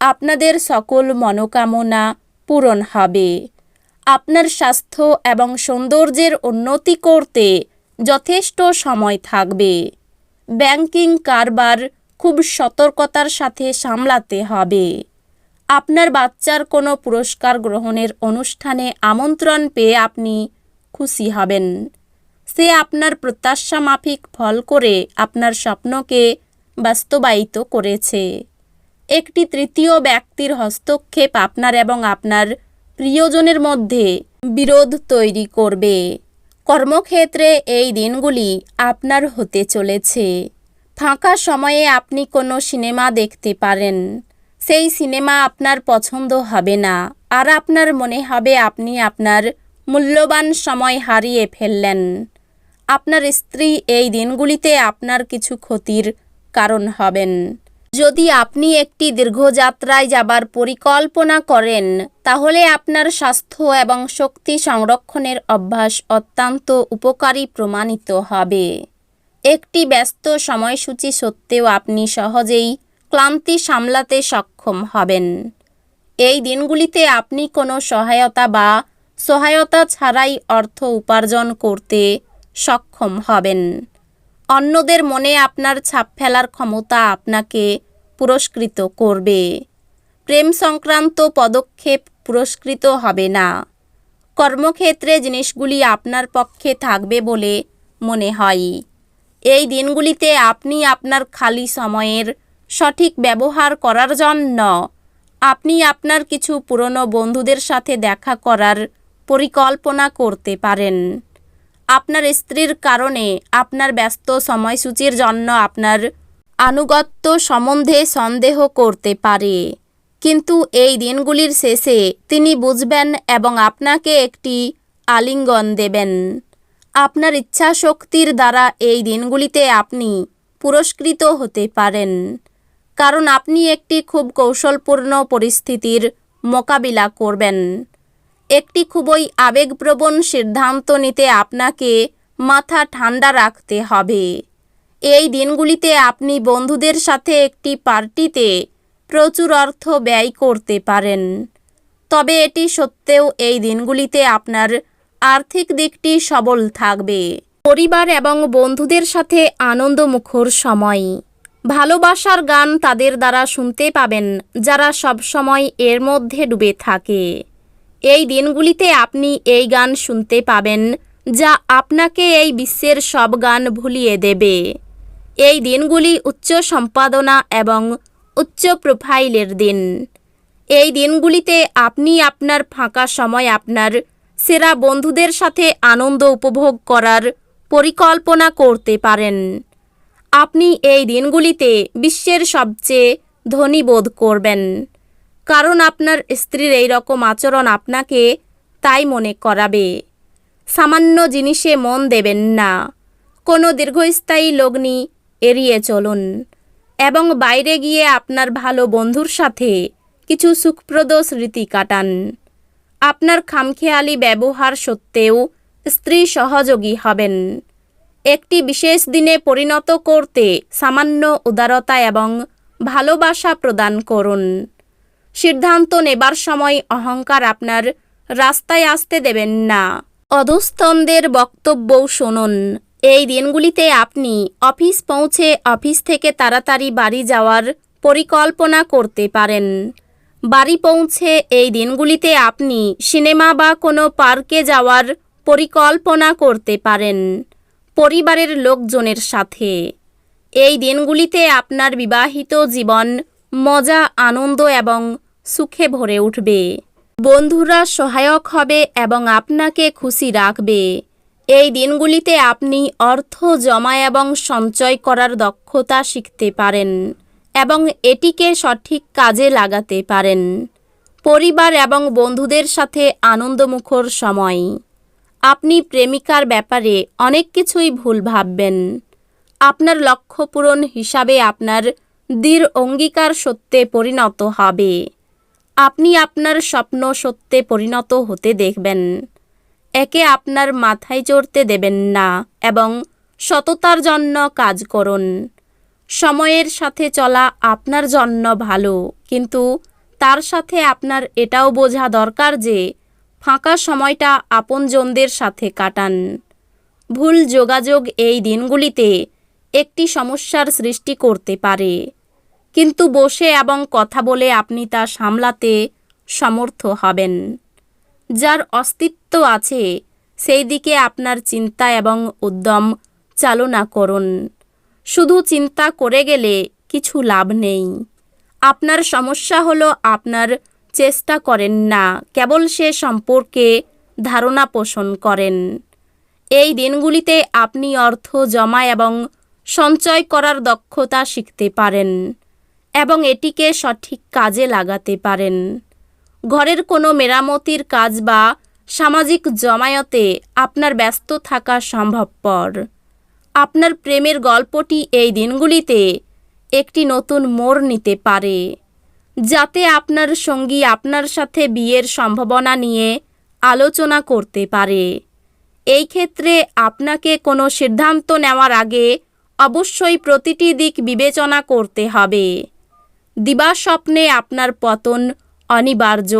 আপনাদের সকল মনোকামনা পূরণ হবে। আপনার স্বাস্থ্য এবং সৌন্দর্যের উন্নতি করতে যথেষ্ট সময় থাকবে। ব্যাংকিং কারবার খুব সতর্কতার সাথে সামলাতে হবে। আপনার বাচ্চার কোনো পুরস্কার গ্রহণের অনুষ্ঠানে আমন্ত্রণ পেয়ে আপনি খুশি হবেন। সে আপনার প্রত্যাশা মাফিক ফল করে আপনার স্বপ্নকে বাস্তবায়িত করেছে। একটি তৃতীয় ব্যক্তির হস্তক্ষেপ আপনার এবং আপনার প্রিয়জনের মধ্যে বিরোধ তৈরি করবে। কর্মক্ষেত্রে এই দিনগুলি আপনার হতে চলেছে। ফাঁকা সময়ে আপনি কোনো সিনেমা দেখতে পারেন। সেই সিনেমা আপনার পছন্দ হবে না। আর আপনার মনে হবে আপনি আপনার মূল্যবান সময় হারিয়ে ফেললেন। আপনার স্ত্রী এই দিনগুলিতে আপনার কিছু ক্ষতির কারণ হবেন। যদি আপনি একটি দীর্ঘযাত্রায় যাবার পরিকল্পনা করেন, তাহলে আপনার স্বাস্থ্য এবং শক্তি সংরক্ষণের অভ্যাস অত্যন্ত উপকারী প্রমাণিত হবে। একটি ব্যস্ত সময়সূচি সত্ত্বেও আপনি সহজেই ক্লান্তি সামলাতে সক্ষম হবেন। এই দিনগুলিতে আপনি কোনো সহায়তা বা সহায়তা ছাড়াই অর্থ উপার্জন করতে সক্ষম হবেন। অন্যদের মনে আপনার ছাপ ফেলার ক্ষমতা আপনাকে পুরস্কৃত করবে। প্রেম সংক্রান্ত পদক্ষেপ পুরস্কৃত হবে না। কর্মক্ষেত্রে জিনিসগুলি আপনার পক্ষে থাকবে বলে মনে হয়। এই দিনগুলিতে আপনি আপনার খালি সময়ের সঠিক ব্যবহার করার জন্য আপনি আপনার কিছু পুরনো বন্ধুদের সাথে দেখা করার পরিকল্পনা করতে পারেন। আপনার স্ত্রীর কারণে আপনার ব্যস্ত সময়সূচির জন্য আপনার আনুগত্য সম্বন্ধে সন্দেহ করতে পারে। কিন্তু এই দিনগুলির শেষে তিনি বুঝবেন এবং আপনাকে একটি আলিঙ্গন দেবেন। আপনার ইচ্ছা শক্তির দ্বারা এই দিনগুলিতে আপনি পুরস্কৃত হতে পারেন। কারণ আপনি একটি খুব কৌশলপূর্ণ পরিস্থিতির মোকাবিলা করবেন। একটি খুবই আবেগপ্রবণ সিদ্ধান্ত নিতে আপনাকে মাথা ঠান্ডা রাখতে হবে। এই দিনগুলিতে আপনি বন্ধুদের সাথে একটি পার্টিতে প্রচুর অর্থ ব্যয় করতে পারেন। তবে এটি সত্ত্বেও এই দিনগুলিতে আপনার আর্থিক দিকটি সবল থাকবে। পরিবার এবং বন্ধুদের সাথে আনন্দমুখর সময়। ভালোবাসার গান তাদের দ্বারা শুনতে পাবেন, যারা সবসময় এর মধ্যে ডুবে থাকে। এই দিনগুলিতে আপনি এই গান শুনতে পাবেন, যা আপনাকে এই বিশ্বের সব গান ভুলিয়ে দেবে। এই দিনগুলি উচ্চ সম্পাদনা এবং উচ্চ প্রোফাইলের দিন। এই দিনগুলিতে আপনি আপনার ফাঁকা সময় আপনার সেরা বন্ধুদের সাথে আনন্দ উপভোগ করার পরিকল্পনা করতে পারেন। আপনি এই দিনগুলিতে বিশ্বের সবচেয়ে ধনী বোধ করবেন। কারণ আপনার স্ত্রীর এই রকম আচরণ আপনাকে তাই মনে করাবে। সামান্য জিনিসে মন দেবেন না। কোনো দীর্ঘস্থায়ী লগ্নি এড়িয়ে চলুন। এবং বাইরে গিয়ে আপনার ভালো বন্ধুর সাথে কিছু সুখপ্রদ স্মৃতি কাটান। আপনার খামখেয়ালি ব্যবহার সত্ত্বেও স্ত্রী সহযোগী হবেন। একটি বিশেষ দিনে পরিণত করতে সামান্য উদারতা এবং ভালোবাসা প্রদান করুন। সিদ্ধান্ত নেবার সময় অহংকার আপনার রাস্তায় আসতে দেবেন না। অধস্তনদের বক্তব্যও শুনুন। এই দিনগুলিতে আপনি অফিস পৌঁছে অফিস থেকে তাড়াতাড়ি বাড়ি যাওয়ার পরিকল্পনা করতে পারেন। বাড়ি পৌঁছে এই দিনগুলিতে আপনি সিনেমা বা কোনো পার্কে যাওয়ার পরিকল্পনা করতে পারেন পরিবারের লোকজনের সাথে। এই দিনগুলিতে আপনার বিবাহিত জীবন মজা, আনন্দ এবং সুখে ভরে উঠবে। বন্ধুরা সহায়ক হবে এবং আপনাকে খুশি রাখবে। এই দিনগুলিতে আপনি অর্থ জমা এবং সঞ্চয় করার দক্ষতা শিখতে পারেন এবং এটিকে সঠিক কাজে লাগাতে পারেন। পরিবার এবং বন্ধুদের সাথে আনন্দমুখর সময়। আপনি প্রেমিকার ব্যাপারে অনেক কিছুই ভুল ভাববেন। আপনার লক্ষ্য পূরণ হিসাবে আপনার দৃঢ় অঙ্গীকার সত্যে পরিণত হবে। আপনি আপনার স্বপ্ন সত্যে পরিণত হতে দেখবেন। একে আপনার মাথায় চড়তে দেবেন না এবং সততার জন্য কাজ করুন। সময়ের সাথে চলা আপনার জন্য ভালো, কিন্তু তার সাথে আপনার এটাও বোঝা দরকার যে ফাঁকা সময়টা আপনজনদের সাথে কাটান। ভুল যোগাযোগ এই দিনগুলিতে একটি সমস্যার সৃষ্টি করতে পারে, কিন্তু বসে এবং কথা বলে আপনি তা সামলাতে সমর্থ হবেন। যার অস্তিত্ব আছে, সেই দিকে আপনার চিন্তা এবং উদ্যম চালনা করুন। শুধু চিন্তা করে গেলে কিছু লাভ নেই। আপনার সমস্যা হলো আপনার চেষ্টা করেন না, কেবল সে সম্পর্কে ধারণা পোষণ করেন। এই দিনগুলিতে আপনি অর্থ জমা এবং সঞ্চয় করার দক্ষতা শিখতে পারেন এবং এটিকে সঠিক কাজে লাগাতে পারেন। ঘরের কোনো মেরামতির কাজ বা সামাজিক জমায়েতে আপনার ব্যস্ত থাকা সম্ভবপর। আপনার প্রেমের গল্পটি এই দিনগুলিতে একটি নতুন মোড় নিতে পারে, যাতে আপনার সঙ্গী আপনার সাথে বিয়ের সম্ভাবনা নিয়ে আলোচনা করতে পারে। এই ক্ষেত্রে আপনাকে কোনো সিদ্ধান্ত নেওয়ার আগে অবশ্যই প্রতিটি দিক বিবেচনা করতে হবে। দিবাস্বপ্নে আপনার পতন অনিবার্য।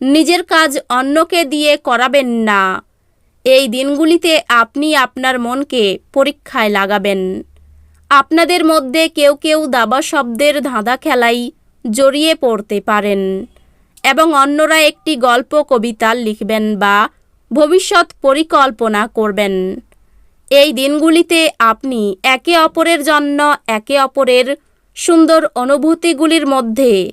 নিজের কাজ অন্যকে দিয়ে করাবেন না। এই দিনগুলিতে আপনি আপনার মনকে পরীক্ষায় লাগাবেন। আপনাদের মধ্যে কেউ কেউ দাবা শব্দের ধাঁধা খেলাই জড়িয়ে পড়তে পারেন এবং অন্যরা একটি গল্প, কবিতা লিখবেন বা ভবিষ্যৎ পরিকল্পনা করবেন। এই দিনগুলিতে আপনি একে অপরের জন্য একে অপরের সুন্দর অনুভূতিগুলির মধ্যে